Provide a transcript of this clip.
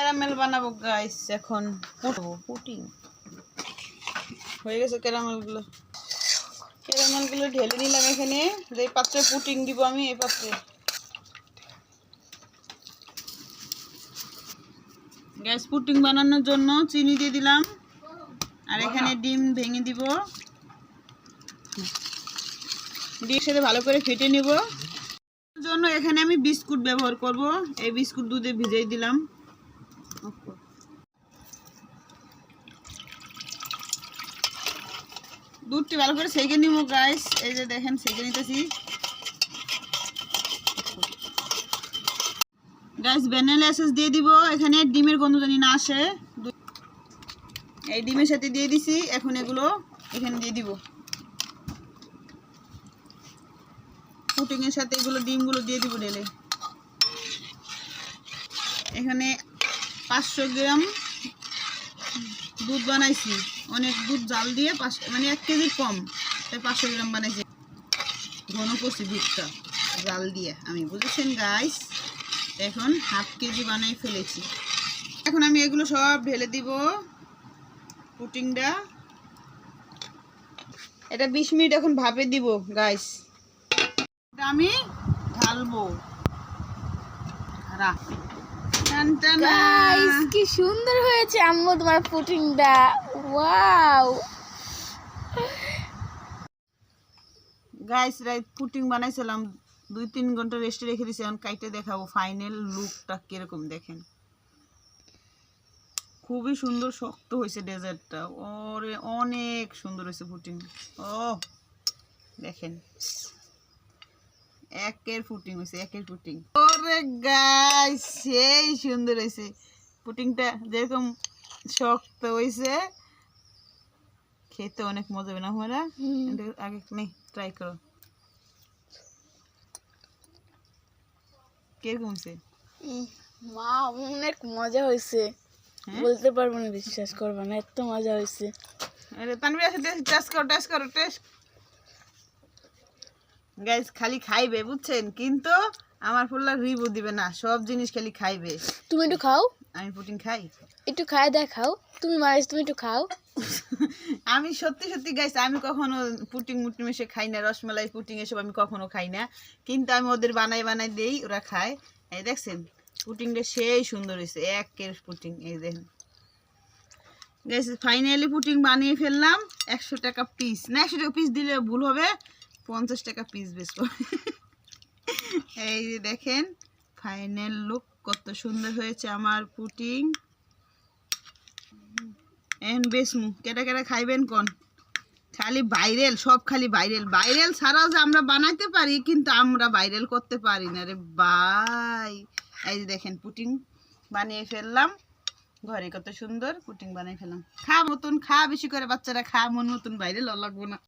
Caramel বানাবো guys এখন। পুটবো পুটিং। হয়ে গেছে ক্যারামেলগুলো। ক্যারামেলগুলো ঢেলে নিলাম এখানে। যে পাত্রে পুটিং দিব আমি, এই পাত্রে। গ্যাস পুটিং বানানোর জন্য চিনি দিয়ে দিলাম। আর এখানে ডিম ভেঙে দিব। ডিমের সাথে ভালো করে ফেটে নিব। জন্য এখানে আমি বিস্কুট ব্যবহার করব। এই বিস্কুট দুধে ভিজিয়ে দিলাম। দুধটি ভালো করে সেকে নিব গাইস এই যে দেখেন, সেকে নিতেছি। গাইস ভ্যানিলা এসেস দিয়ে দিব। এখানে ডিমের গন্ধ জানি না আসে। এই ডিমের সাথে দিয়ে দিছি। এখন এগুলো এখানে দিয়ে দিব। পুটিং এর সাথে এগুলো ডিমগুলো দিয়ে দিব ঢেলে এখানে পাঁচশো গ্রাম দুধ বানাইছি। অনেক দুধ জাল দিয়ে পাঁচ মানে এক কেজি কম। তাই পাঁচশো গ্রাম বানাইছি। ঘন করছি দুধটা জাল দিয়ে। আমি বুঝেছেন গাইস এখন হাফ কেজি বানাই ফেলেছি। এখন আমি এগুলো সব ঢেলে দিব। পুটিংটা। এটা বিশ মিনিট এখন ভাপে দিব গাইস আমি ঢালবো। রাখ। গাইস কি সুন্দর হয়েছে আম্মু তোমার পুটিংটা ওয়াও গাইস রাইট পুটিং বানাইছিলাম। দুই তিন ঘণ্টা রেস্টে রেখে এখন কাইটে দেখাবো ফাইনাল লুকটা কীরকম দেখেন। খুবই সুন্দর শক্ত হয়েছে ডেজার্টটা ওরে অনেক সুন্দর হয়েছে পুটিং ও দেখেন। একের ফুটিং হয়েছে একের পুটিং ওরে গাইস সেই সুন্দর হয়েছে। পুটিংটা যেরকম শক্ত হয়েছে খেতে অনেক মজা হবে না আমরা আগে নেই ট্রাই করো। কীরকম হয়েছে? মা অনেক মজা হয়েছে। হ্যাঁ? বলতে পারব না বিশ্বাস করব না এত মজা হয়েছে। আরে তানভীর আছে টেস্ট করো টেস্ট করো টেস্ট। গাইস খালি খাইবে বুঝছেন? কিন্তু আমার ফুল্লা রিভিউ দিবে না সব জিনিস খালি খাইবে। তুমি একটু খাও। আমি পুটিং খাই। একটু খায় দেখাও তুমি মারিস তুমি একটু খাও। আমি সত্যি সত্যি গাইস আমি কখনো পুটিং মুটিং এসে খাই না রসমালাই পুটিং এসব আমি কখনো খাই না। কিন্তু আমি ওদের বানাই বানাই দেই ওরা খায়। এই দেখছেন পুটিংটা সেই সুন্দর হয়েছে একের পুটিং এই দেখেন। গাইস ফাইনালি পুটিং বানিয়ে ফেললাম একশো টাকা পিস না একশো টাকা পিস দিলে ভুল হবে পঞ্চাশ টাকা পিস বেচবো। এই যে দেখেন ফাইনাল লুক কত সুন্দর হয়েছে আমার পুটিং। এখন বেসমু কেটা কেটা খাইবেন কোন? খালি ভাইরাল সব খালি ভাইরাল ভাইরাল ছাড়াও যে আমরা বানাইতে পারি, কিন্তু আমরা ভাইরাল করতে পারি না রে বাই এই যে দেখেন, পুটিং বানিয়ে ফেললাম। ঘরে কত সুন্দর পুটিং বানিয়ে ফেললাম। খা মতন, খা বেশি করে, বাচ্চারা খা, মন মতন ভাইরাল লাগবো না।